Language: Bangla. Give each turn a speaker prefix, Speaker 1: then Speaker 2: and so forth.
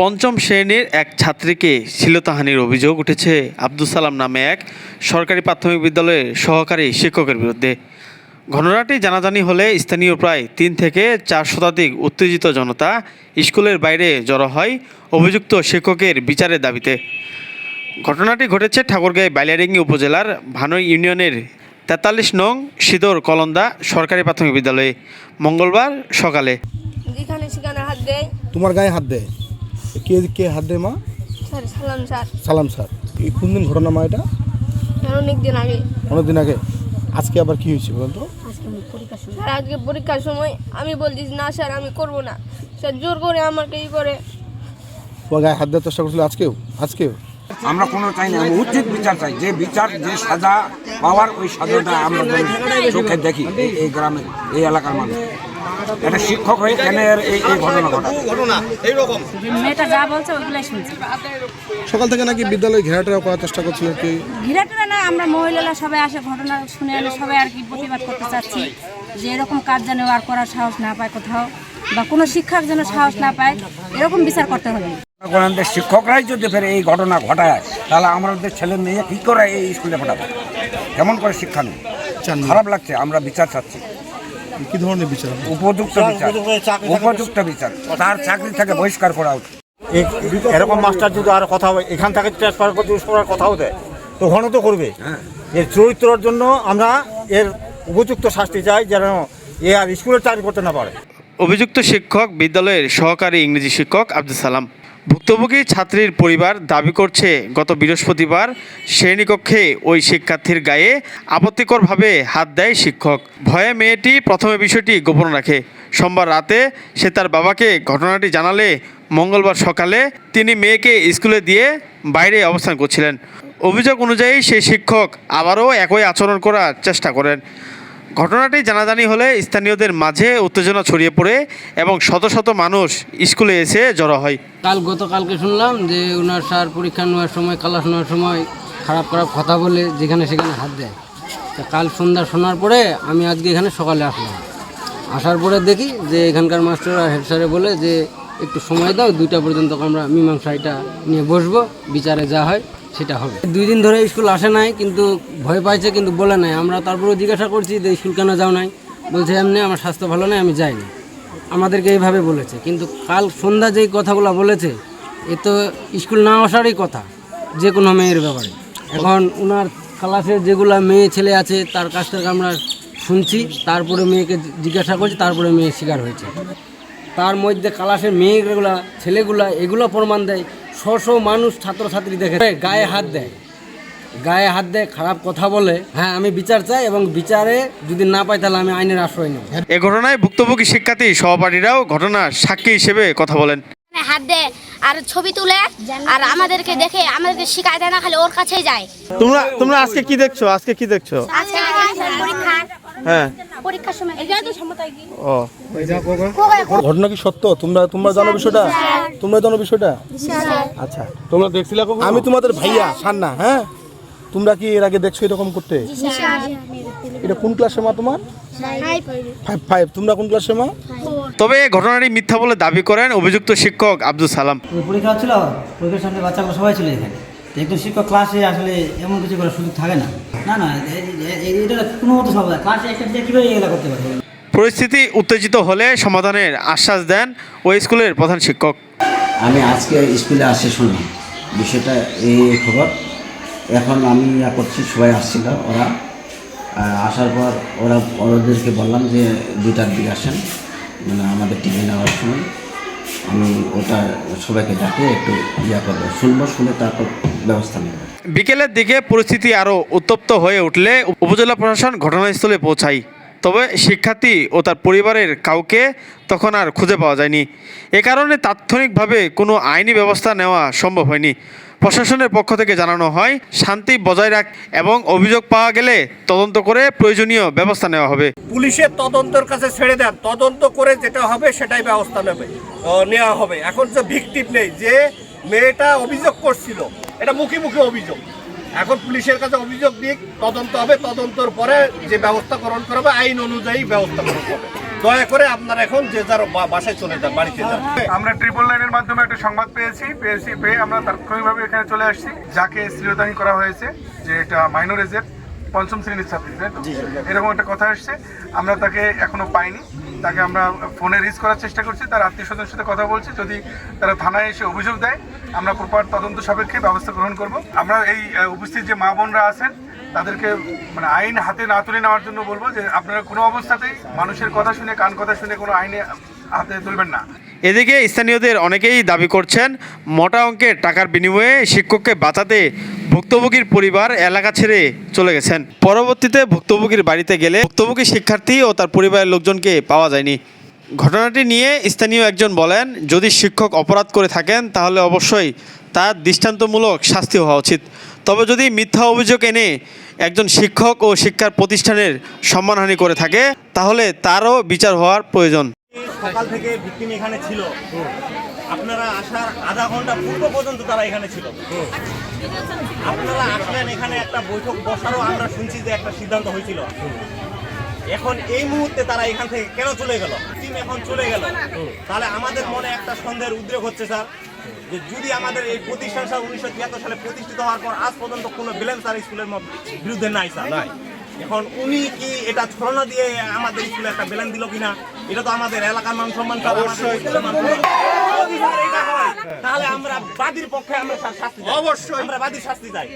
Speaker 1: পঞ্চম শ্রেণির এক ছাত্রীকে শ্লীলতাহানির অভিযোগ উঠেছে। আব্দুল সালাম নামে এক সরকারি প্রাথমিক বিদ্যালয়ের সহকারী শিক্ষকের বিরুদ্ধে। ঘটনাটি জানাজানি হলে স্থানীয় প্রায় তিন থেকে চার শতাধিক উত্তেজিত জনতা স্কুলের বাইরে জড়ো হয় অভিযুক্ত শিক্ষকের বিচারের দাবিতে। ঘটনাটি ঘটেছে ঠাকুরগাঁয় বাইলারিঙ্গি উপজেলার ভানই ইউনিয়নের তেতাল্লিশ নং সিদর কলন্দা সরকারি প্রাথমিক বিদ্যালয়ে। মঙ্গলবার সকালে
Speaker 2: সেখানে হাত দেয়।
Speaker 3: তোমার গায়ে হাত দেয়? কে কে হাত দেয় মা?
Speaker 2: স্যার সালাম স্যার।
Speaker 3: সালাম স্যার। এই কোন দিন ঘটনা মা এটা?
Speaker 2: অনেক দিন আগে।
Speaker 3: অনেকদিন আগে। আজকে আবার কি হয়েছে বলুন তো?
Speaker 2: স্যার আজকে পরীক্ষার সময় আমি বলছি না স্যার আমি করব না। স্যার জোর করে আমাকে ই করে।
Speaker 3: তোমার গায়ে হাত দেওয়ার চেষ্টা করছিল আজকেও? আজকেও?
Speaker 4: আমরা কোনো চাই না আমি উচিত বিচার চাই। যে বিচার যে সাজা পাওয়ার ওই সাজাটা আমরা চোখে দেখি এই- এই গ্রামের এই এলাকার মানুষ। একটা শিক্ষক হয়ে কেন এই এই ঘটনা ঘটা
Speaker 5: মেয়েটা যা বলছে ওইগুলাই শুনছি।
Speaker 3: সকাল থেকে নাকি বিদ্যালয়ে ঘেরাটেরা করার চেষ্টা করছিল কি
Speaker 5: ঘিরাটোরা না আমরা মহিলারা সবাই আসে ঘটনা শুনে এলে সবাই আর কি প্রতিবাদ করতে চাচ্ছি যে এরকম কাজ যেন আর করার সাহস না পায় কোথাও বা কোনো শিক্ষক যেন সাহস না পায় এরকম বিচার করতে হবে।
Speaker 4: আমাদের শিক্ষকরাই যদি ফের এই ঘটনা ঘটায় তাহলে আমাদের ছেলে মেয়ে কী করে এই স্কুলে পাঠাবো কেমন করে শিক্ষা নেই খারাপ লাগছে আমরা বিচার চাচ্ছি।
Speaker 3: কি ধরনের বিচার?
Speaker 4: উপযুক্ত বিচার। উপযুক্ত বিচার। তার চাকরি থেকে বহিষ্কার করা উচিত।
Speaker 6: এরকম মাস্টার যদি আর কথা হয় এখান থেকে ট্রান্সফার করতে করার কথাও দেয় তো ঘন তো করবে। এর চরিত্রের জন্য আমরা এর উপযুক্ত শাস্তি চাই যেন এ আর স্কুলে চাকরি করতে না পারে।
Speaker 1: অভিযুক্ত শিক্ষক বিদ্যালয়ের সহকারী ইংরেজি শিক্ষক আব্দুল সালাম। ভুক্তভোগী ছাত্রীর পরিবার দাবি করছে, গত বৃহস্পতিবার শ্রেণীকক্ষে ওই শিক্ষার্থীর গায়ে আপত্তিকরভাবে হাত দেয় শিক্ষক। ভয়ে মেয়েটি প্রথমে বিষয়টি গোপন রাখে। সোমবার রাতে সে তার বাবাকে ঘটনাটি জানালে মঙ্গলবার সকালে তিনি মেয়েকে স্কুলে দিয়ে বাইরে অবস্থান করছিলেন। অভিযোগ অনুযায়ী সেই শিক্ষক আবারও একই আচরণ করার চেষ্টা করেন। ঘটনাটি জানাজানি হলে স্থানীয়দের মাঝে উত্তেজনা ছড়িয়ে পড়ে এবং শত শত মানুষ স্কুলে এসে জড়ো হয়।
Speaker 7: কাল গতকালকে শুনলাম যে ওনার স্যার পরীক্ষা নেওয়ার সময়, ক্লাস নেওয়ার সময় খারাপ খারাপ কথা বলে যেখানে সেখানে হাত দেয়। তা কাল সন্ধ্যা শোনার পরে আমি আজকে এখানে সকালে আসলাম। আসার পরে দেখি যে এখানকার মাস্টাররা হেড স্যারে বলে যে একটু সময় দাও, দুইটা পর্যন্ত আমরা মীমাংসা এটা নিয়ে বসবো, বিচারে যা হয়। সেটা হবে। দুই দিন ধরে স্কুল আসে নাই, কিন্তু ভয় পাইছে, কিন্তু বলে নাই। আমরা তারপরেও জিজ্ঞাসা করছি যে স্কুল কেন যাও নাই? বলছে, এমনি আমার স্বাস্থ্য ভালো নাই, আমি যাইনি। আমাদেরকে এইভাবে বলেছে। কিন্তু কাল সন্ধ্যা যেই কথাগুলো বলেছে, এ তো স্কুল না আসারই কথা, যে কোনো মেয়ের ব্যাপারে। এখন ওনার ক্লাসের যেগুলা মেয়ে ছেলে আছে, তার কাছ থেকে আমরা শুনছি, তারপরে মেয়েকে জিজ্ঞাসা করছি, তারপরে মেয়ে শিকার হয়েছে। তার মধ্যে ক্লাসের মেয়েগুলা ছেলেগুলা এগুলো প্রমাণ দেয়। শ শ মানুষ ছাত্রছাত্রী দেখে। গায়ে হাত দেয়। গায়ে হাত দেয় খারাপ কথা বলে। হ্যাঁ আমি বিচার চাই এবং বিচারে যদি না পাই তাহলে আমি আইনের আশ্রয় নেব।
Speaker 1: এ ঘটনায় ভুক্তভোগী শিক্ষার্থী সহপাঠীরাও ঘটনার সাক্ষী হিসেবে কথা বলেন।
Speaker 8: হাত দেয় আর ছবি তুলে আর আমাদেরকে দেখে আমাদেরকে শিখায় দেয় না খালি ওর কাছেই যায়।
Speaker 1: তোমরা তোমরা আজকে কি দেখছ? আজকে কি দেখছ?
Speaker 8: আজকে
Speaker 1: হ্যাঁ।
Speaker 8: পরীক্ষার সময়
Speaker 1: ও।
Speaker 3: ঘটনা কি সত্য? তোমরা তোমরা জানো বিষয়টা? তোমরা জানো বিষয়টা? আচ্ছা। তোমরা দেখছিলে আমি তোমাদের ভাইয়া সান্না হ্যাঁ? তোমরা কি এর আগে দেখছ এরকম করতে? এটা কোন ক্লাসে মা তোমার? ফাইভ ফাইভ তোমরা কোন ক্লাসে মা?
Speaker 1: তবে এ ঘটনাটি মিথ্যা বলে দাবি করেন অভিযুক্ত শিক্ষক আব্দুল সালাম।
Speaker 9: পরীক্ষা হচ্ছিল? পরীক্ষার সামনে বাচ্চাগুলো সবাই ছিল এখানে একজন শিক্ষক ক্লাসে আসলে এমন কিছু করার সুযোগ থাকে না। না না এটা কোনো মতো সম্ভব না। ক্লাসে একটা কীভাবে এগুলো করতে পারবে?
Speaker 1: পরিস্থিতি উত্তেজিত হলে সমাধানের আশ্বাস দেন ওই স্কুলের প্রধান শিক্ষক।
Speaker 10: আমি আজকে স্কুলে আসে শুনলাম বিষয়টা এই খবর। এখন আমি ইয়া করছি সবাই আসছিল ওরা। আসার পর ওরা ওদেরকে বললাম যে দুটার দিকে আসেন মানে আমাদের টিভি নেওয়ার সময়। আমি ওটা সবাইকে ডাকে, একটু ইয়া করব। শুনব, শুনে তারপর ব্যবস্থা
Speaker 1: বিকেলের দিকে পরিস্থিতি আরও উত্তপ্ত হয়ে উঠলে উপজেলা প্রশাসন ঘটনাস্থলে পৌঁছায়। তবে শিক্ষার্থী ও তার পরিবারের কাউকে তখন আর খুঁজে পাওয়া যায়নি। এ কারণে তাৎক্ষণিকভাবে কোনো আইনি ব্যবস্থা নেওয়া সম্ভব হয়নি। প্রশাসনের পক্ষ থেকে জানানো হয়, শান্তি বজায় রাখ এবং অভিযোগ পাওয়া গেলে তদন্ত করে প্রয়োজনীয় ব্যবস্থা নেওয়া হবে।
Speaker 6: পুলিশের তদন্তের কাছে ছেড়ে দেন। তদন্ত করে যেটা হবে সেটাই ব্যবস্থা নেবে নেওয়া হবে। এখন যে ভিকটিভ নেই যে মেয়েটা অভিযোগ করছিল। এটা মুখে মুখে অভিযোগ। এখন পুলিশের কাছে অভিযোগ দিক তদন্ত হবে তদন্তর পরে যে ব্যবস্থা গ্রহণ করা হবে আইন অনুযায়ী ব্যবস্থা গ্রহণ হবে।
Speaker 3: দয়া করে আপনারা এখন যে যার বাসায় চলে যান বাড়িতে যান।
Speaker 11: আমরা ট্রিপল লাইনের মাধ্যমে একটা সংবাদ পেয়েছি পেয়েছি পেয়ে আমরা তাৎক্ষণিকভাবে এখানে চলে আসছি যাকে শ্লীলতাহীন করা হয়েছে যে এটা মাইনর এজের পঞ্চম শ্রেণির ছাত্রী? এরকম একটা কথা আসছে আমরা তাকে এখনও পাইনি। তাকে আমরা ফোনে রিচ করার চেষ্টা করছি, তার আত্মীয় স্বজনের সাথে কথা বলছি। যদি তারা থানায় এসে অভিযোগ দেয়, আমরা প্রপার তদন্ত সাপেক্ষে ব্যবস্থা গ্রহণ করব। আমরা এই উপস্থিত যে মা বোনরা আছেন, তাদেরকে মানে আইন হাতে না তুলে নেওয়ার জন্য বলব যে আপনারা কোনো অবস্থাতেই মানুষের কথা শুনে, কান কথা শুনে কোনো আইনে হাতে তুলবেন না।
Speaker 1: এদিকে স্থানীয়দের অনেকেই দাবি করছেন, মোটা অঙ্কের টাকার বিনিময়ে শিক্ষককে বাঁচাতে ভুক্তভোগীর পরিবার এলাকা ছেড়ে চলে গেছেন। পরবর্তীতে ভুক্তভোগীর বাড়িতে গেলে ভুক্তভোগী শিক্ষার্থী ও তার পরিবারের লোকজনকে পাওয়া যায়নি। ঘটনাটি নিয়ে স্থানীয় একজন বলেন, যদি শিক্ষক অপরাধ করে থাকেন, তাহলে অবশ্যই তার দৃষ্টান্তমূলক শাস্তি হওয়া উচিত। তবে যদি মিথ্যা অভিযোগ এনে একজন শিক্ষক ও শিক্ষার প্রতিষ্ঠানের সম্মানহানি করে থাকে, তাহলে তারও বিচার হওয়ার প্রয়োজন।
Speaker 6: সকাল থেকে ভিক্টিম এখানে ছিল। আপনারা আসার আধা ঘণ্টা পূর্ব পর্যন্ত তারা এখানে ছিল। আপনারা আসলেন এখানে একটা বৈঠক বসারও আমরা শুনছি যে একটা সিদ্ধান্ত হয়েছিল। এখন এই মুহূর্তে তারা এখান থেকে কেন চলে গেল? টিম এখন চলে গেল। তাহলে আমাদের মনে একটা সন্দেহের উদ্রেক হচ্ছে স্যার যে যদি আমাদের এই প্রতিষ্ঠান স্যার উনিশশো তিয়াত্তর সালে প্রতিষ্ঠিত হওয়ার পর আজ পর্যন্ত কোনো বেলেন স্যার স্কুলের বিরুদ্ধে নাই স্যার। এখন উনি কি এটা ছড়না দিয়ে আমাদের স্কুলে একটা বেলেন দিল কিনা? এটা তো আমাদের এলাকার মান সম্মান তাহলে আমরা বাদীর পক্ষে আমরা শাস্তি। অবশ্যই। আমরা বাদীর শাস্তি চাই।